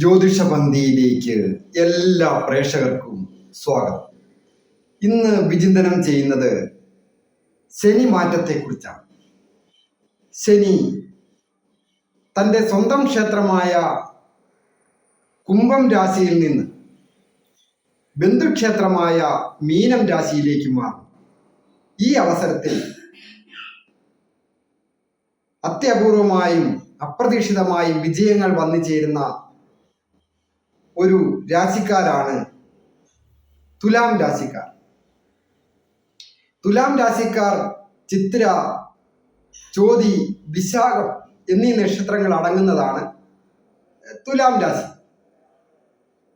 ജ്യോതിഷപന്തിയിലേക്ക് എല്ലാ പ്രേക്ഷകർക്കും സ്വാഗതം. ഇന്ന് വിചിന്തനം ചെയ്യുന്നത് ശനി മാറ്റത്തെക്കുറിച്ചാണ്. ശനി തന്റെ സ്വന്തം ക്ഷേത്രമായ കുംഭം രാശിയിൽ നിന്ന് ബന്ധുക്ഷേത്രമായ മീനം രാശിയിലേക്ക് മാറും ഈ അവസരത്തിൽ അത്യപൂർവമായും അപ്രതീക്ഷിതമായും വിജയങ്ങൾ വന്നു ചേരുന്ന ഒരു രാശിക്കാരാണ്. തുലാം രാശിക്കാർ. തുലാം രാശിക്കാർ ചിത്ര ചോതി വിശാഖം എന്നീ നക്ഷത്രങ്ങൾ അടങ്ങുന്നതാണ് തുലാം രാശി.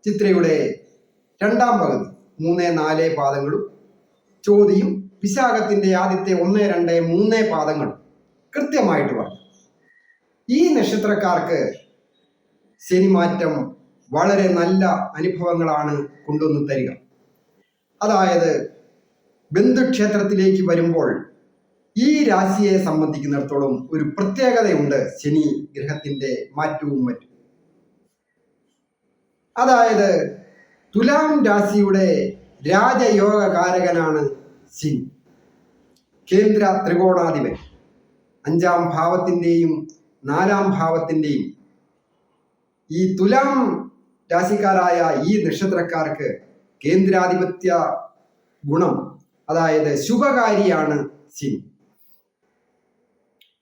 ചിത്രയുടെ രണ്ടാം പകുതി മൂന്ന് നാല് പാദങ്ങളും ചോതിയും വിശാഖത്തിന്റെ ആദ്യത്തെ ഒന്ന് രണ്ട് മൂന്ന് പാദങ്ങളും കൃത്യമായിട്ട് പറഞ്ഞു. ഈ നക്ഷത്രക്കാർക്ക് ശനിമാറ്റം വളരെ നല്ല അനുഭവങ്ങളാണ് കൊണ്ടുവന്ന് തരിക. അതായത് ബന്ധുക്ഷേത്രത്തിലേക്ക് വരുമ്പോൾ ഈ രാശിയെ സംബന്ധിക്കുന്നിടത്തോളം ഒരു പ്രത്യേകതയുണ്ട് ശനി ഗ്രഹത്തിന്റെ മാറ്റവും മറ്റും. അതായത് തുലാം രാശിയുടെ രാജയോഗകാരകനാണ് ശനി. കേന്ദ്ര ത്രികോണാധിപൻ. അഞ്ചാം ഭാവത്തിന്റെയും നാലാം ഭാവത്തിന്റെയും ഈ തുലാം രാശിക്കാരായ ഈ നക്ഷത്രക്കാർക്ക് കേന്ദ്രാധിപത്യ ഗുണം അതായത് ശുഭകാരിയാണ് ശനി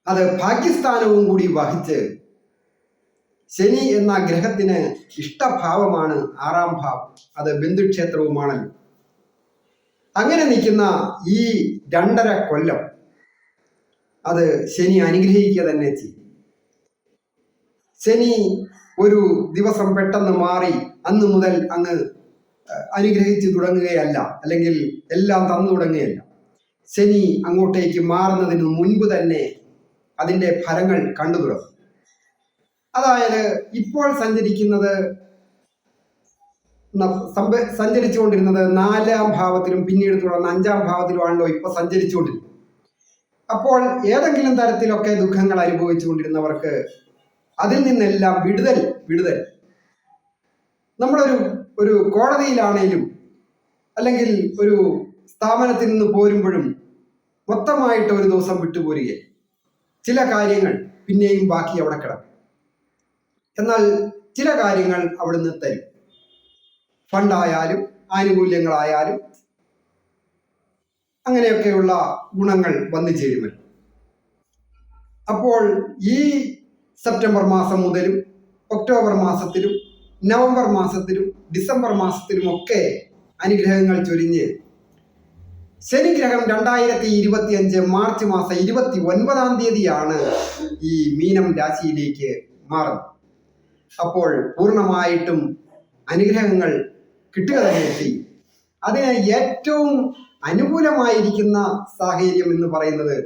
അത് പാകിസ്ഥാനവും കൂടി വഹിച്ച് ശനി എന്ന ഗ്രഹത്തിന് ഇഷ്ടഭാവമാണ് ആറാം ഭാവം. അത് ബന്ധുക്ഷേത്രവുമാണല്ലോ അങ്ങനെ നിൽക്കുന്ന ഈ രണ്ടര കൊല്ലം അത് ശനി അനുഗ്രഹിക്കുക തന്നെ ചെയ്യും. ശനി ഒരു ദിവസം പെട്ടെന്ന് മാറി അന്ന് മുതൽ അങ്ങ് അനുഗ്രഹിച്ചു തുടങ്ങുകയല്ല. അല്ലെങ്കിൽ എല്ലാം തന്നു തുടങ്ങുകയല്ല. ശനി അങ്ങോട്ടേക്ക് മാറുന്നതിന് മുൻപ് തന്നെ അതിന്റെ ഫലങ്ങൾ കണ്ടു തുടങ്ങും. അതായത് ഇപ്പോൾ സഞ്ചരിക്കുന്നത് സഞ്ചരിച്ചുകൊണ്ടിരുന്നത് നാലാം ഭാവത്തിലും പിന്നീട് തുടർന്ന് അഞ്ചാം ഭാവത്തിലുമാണല്ലോ ഇപ്പൊ സഞ്ചരിച്ചുകൊണ്ടിരുന്നത്. അപ്പോൾ ഏതെങ്കിലും തരത്തിലൊക്കെ ദുഃഖങ്ങൾ അനുഭവിച്ചുകൊണ്ടിരുന്നവർക്ക് അതിൽ നിന്നെല്ലാം വിടുതൽ വിടുതൽ. നമ്മളൊരു ഒരു കോടതിയിലാണേലും അല്ലെങ്കിൽ ഒരു സ്ഥാപനത്തിൽ നിന്ന് പോരുമ്പോഴും മൊത്തമായിട്ട് ഒരു ദിവസം വിട്ടുപോരുക ചില കാര്യങ്ങൾ പിന്നെയും ബാക്കി അവിടെ കിടക്കും. എന്നാൽ ചില കാര്യങ്ങൾ അവിടുന്ന് തരും. ഫണ്ടായാലും ആനുകൂല്യങ്ങളായാലും അങ്ങനെയൊക്കെയുള്ള ഗുണങ്ങൾ വന്നു ചേരുമല്ലോ. അപ്പോൾ ഈ സെപ്റ്റംബർ മാസം മുതലും ഒക്ടോബർ മാസത്തിലും നവംബർ മാസത്തിലും ഡിസംബർ മാസത്തിലും ഒക്കെ അനുഗ്രഹങ്ങൾ ചൊരിഞ്ഞ് ശനിഗ്രഹം രണ്ടായിരത്തി ഇരുപത്തി അഞ്ച് മാർച്ച് മാസം ഇരുപത്തി ഒൻപതാം തീയതിയാണ് ഈ മീനം രാശിയിലേക്ക് മാറുന്നത്. അപ്പോൾ പൂർണമായിട്ടും അനുഗ്രഹങ്ങൾ കിട്ടുക തന്നെ ചെയ്യും അതിന് ഏറ്റവും അനുകൂലമായിരിക്കുന്ന സാഹചര്യം എന്ന് പറയുന്നത്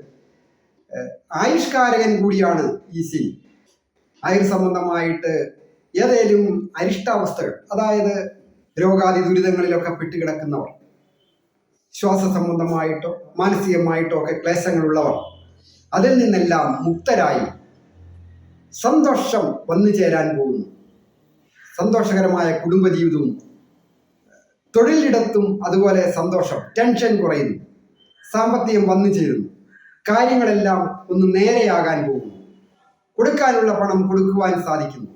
ആയിഷ്കാരകൻ കൂടിയാണ് ഈ ശനി. ആയുർ സംബന്ധമായിട്ട് ഏതേലും അരിഷ്ടാവസ്ഥകൾ അതായത് രോഗാദി ദുരിതങ്ങളിലൊക്കെ പെട്ടുകിടക്കുന്നവർ ശ്വാസ സംബന്ധമായിട്ടോ മാനസികമായിട്ടോ ഒക്കെ ക്ലേശങ്ങളുള്ളവർ അതിൽ നിന്നെല്ലാം മുക്തരായി സന്തോഷം വന്നു ചേരാൻ പോകുന്നു. സന്തോഷകരമായ കുടുംബജീവിതവും തൊഴിലിടത്തും അതുപോലെ സന്തോഷം ടെൻഷൻ കുറയുന്നു സാമ്പത്തികം വന്നു ചേരുന്നു കാര്യങ്ങളെല്ലാം ഒന്ന് നേരെയാകാൻ പോകുന്നു. കൊടുക്കാനുള്ള പണം കൊടുക്കുവാൻ സാധിക്കുന്നു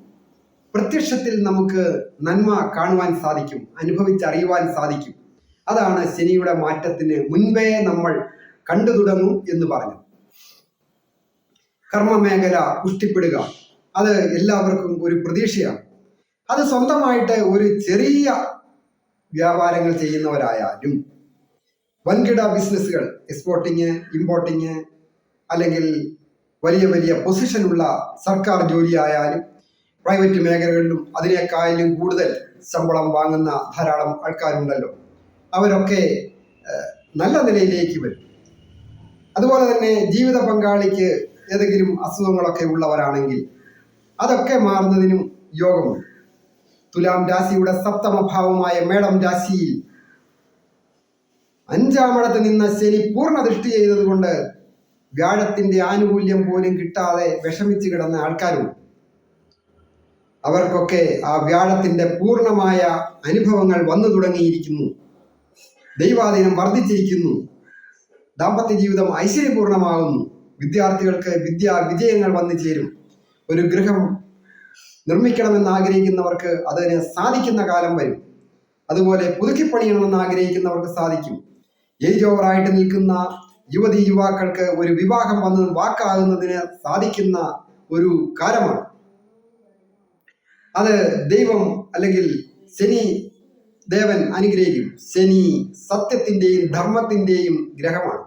പ്രത്യക്ഷത്തിൽ നമുക്ക് നന്മ കാണുവാൻ സാധിക്കും അനുഭവിച്ചറിയുവാൻ സാധിക്കും. അതാണ് ശനിയുടെ മാറ്റത്തിന് മുൻപേ നമ്മൾ കണ്ടു തുടങ്ങും എന്ന് പറഞ്ഞു. കർമ്മമേഖല പുഷ്ടിപ്പെടുക അത് എല്ലാവർക്കും ഒരു പ്രതീക്ഷയാണ്. അത് സ്വന്തമായിട്ട് ഒരു ചെറിയ വ്യാപാരങ്ങൾ ചെയ്യുന്നവരായാലും വൻകിട ബിസിനസ്സുകൾ എക്സ്പോർട്ടിങ് ഇമ്പോർട്ടിങ് അല്ലെങ്കിൽ വലിയ വലിയ പൊസിഷനുള്ള സർക്കാർ ജോലിയായാലും പ്രൈവറ്റ് മേഖലകളിലും അതിനേക്കാളും കൂടുതൽ ശമ്പളം വാങ്ങുന്ന ധാരാളം ആൾക്കാരുണ്ടല്ലോ. അവരൊക്കെ നല്ല നിലയിലേക്ക് വരും. അതുപോലെ തന്നെ ജീവിത പങ്കാളിക്ക് ഏതെങ്കിലും അസുഖങ്ങളൊക്കെ ഉള്ളവരാണെങ്കിൽ അതൊക്കെ മാറുന്നതിനും യോഗമുണ്ട്. തുലാം രാശിയുടെ സപ്തമഭാവമായ മേടം രാശിയിൽ അഞ്ചാമിടത്ത് നിന്ന ശനി പൂർണ ദൃഷ്ടി ചെയ്തതുകൊണ്ട് വ്യാഴത്തിന്റെ ആനുകൂല്യം പോലും കിട്ടാതെ വിഷമിച്ച് കിടന്ന ആൾക്കാരുണ്ട്. അവർക്കൊക്കെ ആ വ്യാഴത്തിന്റെ പൂർണമായ അനുഭവങ്ങൾ വന്നു തുടങ്ങിയിരിക്കുന്നു. ദൈവാധീനം വർദ്ധിച്ചിരിക്കുന്നു. ദാമ്പത്യ ജീവിതം ഐശ്വര്യപൂർണമാകുന്നു. വിദ്യാർത്ഥികൾക്ക് വിദ്യാ വിജയങ്ങൾ വന്നു ചേരും. ഒരു ഗൃഹം നിർമ്മിക്കണമെന്ന് ആഗ്രഹിക്കുന്നവർക്ക് അതിന് സാധിക്കുന്ന കാലം വരും. അതുപോലെ പുതുക്കിപ്പണിയണമെന്ന് ആഗ്രഹിക്കുന്നവർക്ക് സാധിക്കും. ഏജ് ഓവറായിട്ട് നിൽക്കുന്ന യുവതി യുവാക്കൾക്ക് ഒരു വിവാഹം വന്ന് വാക്കാകുന്നതിന് സാധിക്കുന്ന ഒരു കാലമാണ്. അത് ദൈവം അല്ലെങ്കിൽ ശനി ദേവൻ അനുഗ്രഹിക്കും. ശനി സത്യത്തിന്റെയും ധർമ്മത്തിന്റെയും ഗ്രഹമാണ്.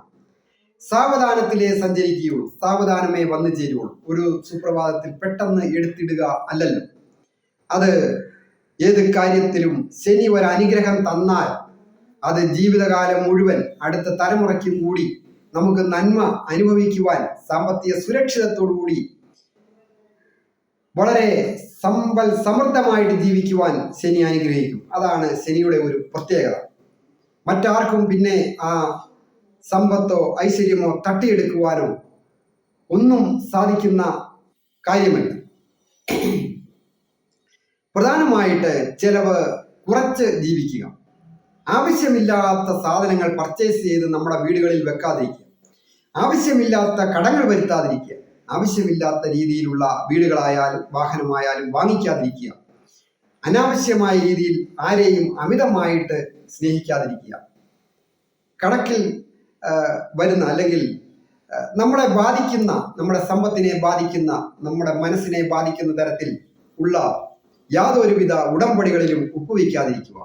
സാവധാനത്തിലേ സഞ്ചരിക്കുകയുള്ളൂ സാവധാനമേ വന്നു ചേരുകയുള്ളൂ ഒരു സുപ്രഭാതത്തിൽ പെട്ടെന്ന് എടുത്തിടുക അല്ലല്ലോ. അത് ഏത് കാര്യത്തിലും ശനി ഒരു അനുഗ്രഹം തന്നാൽ അത് ജീവിതകാലം മുഴുവൻ അടുത്ത തലമുറയ്ക്കും കൂടി നമുക്ക് നന്മ അനുഭവിക്കുവാൻ സാമ്പത്തിക സുരക്ഷിതത്തോടു കൂടി വളരെ സമ്പൽ സമൃദ്ധമായിട്ട് ജീവിക്കുവാൻ ശനി അനുഗ്രഹിക്കും. അതാണ് ശനിയുടെ ഒരു പ്രത്യേകത. മറ്റാർക്കും പിന്നെ ആ സമ്പത്തോ ഐശ്വര്യമോ തട്ടിയെടുക്കുവാനോ ഒന്നും സാധിക്കുന്ന കാര്യമല്ല. പ്രധാനമായിട്ട് ചെലവ് കുറച്ച് ജീവിക്കുക. ആവശ്യമില്ലാത്ത സാധനങ്ങൾ പർച്ചേസ് ചെയ്ത് നമ്മുടെ വീടുകളിൽ വെക്കാതിരിക്കുക. ആവശ്യമില്ലാത്ത കടങ്ങൾ വരുത്താതിരിക്കുക. ആവശ്യമില്ലാത്ത രീതിയിലുള്ള വീടുകളായാലും വാഹനമായാലും വാങ്ങിക്കാതിരിക്കുക. അനാവശ്യമായ രീതിയിൽ ആരെയും അമിതമായിട്ട് സ്നേഹിക്കാതിരിക്കുക. കണക്കിൽ വരുന്ന അല്ലെങ്കിൽ നമ്മളെ ബാധിക്കുന്ന നമ്മുടെ സമ്പത്തിനെ ബാധിക്കുന്ന നമ്മുടെ മനസ്സിനെ ബാധിക്കുന്ന തരത്തിൽ ഉള്ള യാതൊരുവിധ ഉടമ്പടികളിലും ഒപ്പുവയ്ക്കാതിരിക്കുക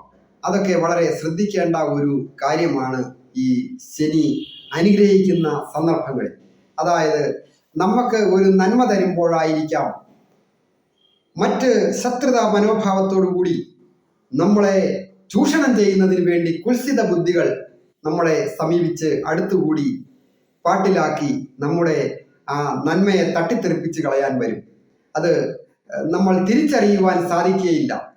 അതൊക്കെ വളരെ ശ്രദ്ധിക്കേണ്ട ഒരു കാര്യമാണ് ഈ ശനി അനുഗ്രഹിക്കുന്ന സന്ദർഭങ്ങളിൽ. അതായത് നമുക്ക് ഒരു നന്മ തരുമ്പോഴായിരിക്കാം മറ്റ് ശത്രുതാ മനോഭാവത്തോടു കൂടി നമ്മളെ ചൂഷണം ചെയ്യുന്നതിന് വേണ്ടി കുൽസിത ബുദ്ധികൾ നമ്മളെ സമീപിച്ച് അടുത്തുകൂടി പാട്ടിലാക്കി നമ്മുടെ ആ നന്മയെ തട്ടിത്തെറിപ്പിച്ച് കളയാൻ വരും. അത് നമ്മൾ തിരിച്ചറിയുവാൻ സാധിക്കുകയില്ല.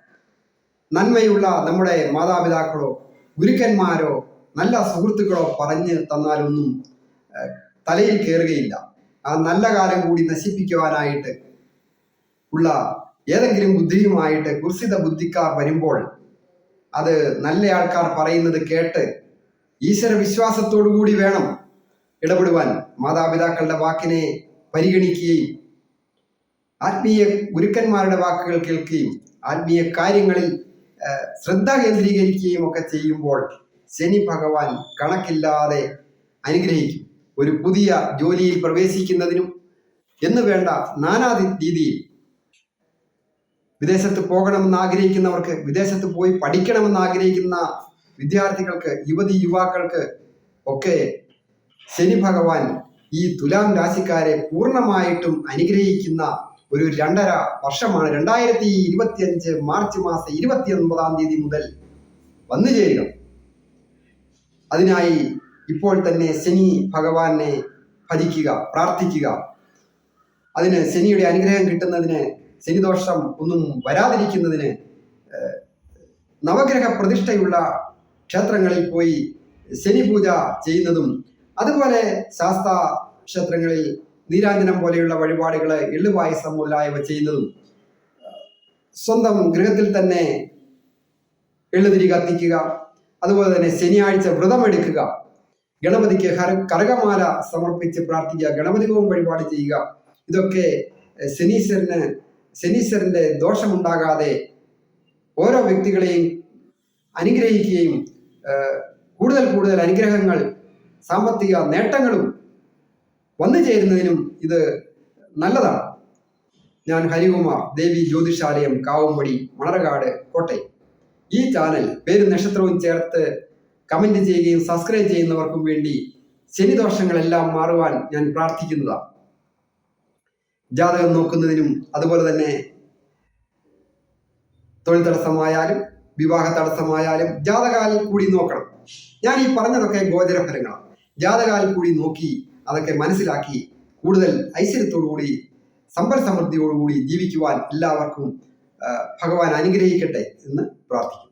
നന്മയുള്ള നമ്മുടെ മാതാപിതാക്കളോ ഗുരുക്കന്മാരോ നല്ല സുഹൃത്തുക്കളോ പറഞ്ഞു തന്നാലൊന്നും തലയിൽ കയറുകയില്ല ആ നല്ല കാലം കൂടി നശിപ്പിക്കുവാനായിട്ട് ഉള്ള ഏതെങ്കിലും ബുദ്ധിയുമായിട്ട് കുർസിത ബുദ്ധിക്കാർ വരുമ്പോൾ അത് നല്ല ആൾക്കാർ പറയുന്നത് കേട്ട് ഈശ്വര വിശ്വാസത്തോടു കൂടി വേണം ഇടപെടുവാൻ മാതാപിതാക്കളുടെ വാക്കിനെ പരിഗണിക്കുകയും ആത്മീയ ഗുരുക്കന്മാരുടെ വാക്കുകൾ കേൾക്കുകയും ആത്മീയ കാര്യങ്ങളിൽ ശ്രദ്ധ കേന്ദ്രീകരിക്കുകയും ഒക്കെ ചെയ്യുമ്പോൾ ശനി ഭഗവാൻ കണക്കില്ലാതെ അനുഗ്രഹിക്കും. ഒരു പുതിയ ജോലിയിൽ പ്രവേശിക്കുന്നതിനും എന്ന് വേണ്ട നാനാ രീതിയിൽ. വിദേശത്ത് പോകണമെന്ന് ആഗ്രഹിക്കുന്നവർക്ക് വിദേശത്ത് പോയി പഠിക്കണമെന്ന് ആഗ്രഹിക്കുന്ന വിദ്യാർത്ഥികൾക്ക് യുവതി യുവാക്കൾക്ക് ഒക്കെ ശനി ഭഗവാൻ ഈ തുലാം രാശിക്കാരെ പൂർണമായിട്ടും അനുഗ്രഹിക്കുന്ന ഒരു രണ്ടര വർഷമാണ്. രണ്ടായിരത്തി ഇരുപത്തിയഞ്ച് മാർച്ച് മാസം ഇരുപത്തി ഒൻപതാം തീയതി മുതൽ വന്നു ചേരുക അതിനായി ഇപ്പോൾ തന്നെ ശനി ഭഗവാനെ ഭജിക്കുക പ്രാർത്ഥിക്കുക. അതിന് ശനിയുടെ അനുഗ്രഹം കിട്ടുന്നതിന് ശനിദോഷം ഒന്നും വരാതിരിക്കുന്നതിന് നവഗ്രഹ പ്രതിഷ്ഠയുള്ള ക്ഷേത്രങ്ങളിൽ പോയി ശനി പൂജ ചെയ്യുന്നതും അതുപോലെ ശാസ്ത ക്ഷേത്രങ്ങളിൽ നീരാഞ്ജനം പോലെയുള്ള വഴിപാടുകൾ എള്ളുപായസം മുതലായവ ചെയ്യുന്നതും സ്വന്തം ഗൃഹത്തിൽ തന്നെ എള്ളുതിരി കത്തിക്കുക അതുപോലെ തന്നെ ശനിയാഴ്ച വ്രതമെടുക്കുക. ഗണപതിക്ക് ഹര കരകമാല സമർപ്പിച്ച് പ്രാർത്ഥിക്കുക. ഗണപതി ഹോമം വഴിപാട് ചെയ്യുക. ഇതൊക്കെ ശനീശ്വരന് ശനീശ്വരന്റെ ദോഷമുണ്ടാകാതെ ഓരോ വ്യക്തികളെയും അനുഗ്രഹിക്കുകയും കൂടുതൽ കൂടുതൽ അനുഗ്രഹങ്ങൾ സാമ്പത്തിക നേട്ടങ്ങളും വന്നു ചേരുന്നതിനും ഇത് നല്ലതാണ്. ഞാൻ ഹരികുമാർ ദേവി ജ്യോതിഷാലയം കാവുംപടി മണർകാട് കോട്ടയം. ഈ ചാനൽ പേരും നക്ഷത്രവും ചേർത്ത് കമന്റ് ചെയ്യുകയും സബ്സ്ക്രൈബ് ചെയ്യുന്നവർക്കും വേണ്ടി ശനിദോഷങ്ങളെല്ലാം മാറുവാൻ ഞാൻ പ്രാർത്ഥിക്കുന്നതാണ് ജാതകം നോക്കുന്നതിനും അതുപോലെ തന്നെ തൊഴിൽ തടസ്സമായാലും വിവാഹ തടസ്സമായാലും ജാതകാൽ കൂടി നോക്കണം. ഞാൻ ഈ പറഞ്ഞതൊക്കെ ഗോചര ഫലങ്ങളാണ് ജാതകാൽ കൂടി നോക്കി അതൊക്കെ മനസ്സിലാക്കി കൂടുതൽ ഐശ്വര്യത്തോടുകൂടി സമ്പൽ സമൃദ്ധിയോടുകൂടി ജീവിക്കുവാൻ എല്ലാവർക്കും ഭഗവാൻ അനുഗ്രഹിക്കട്ടെ എന്ന് പ്രാർത്ഥിക്കുന്നു.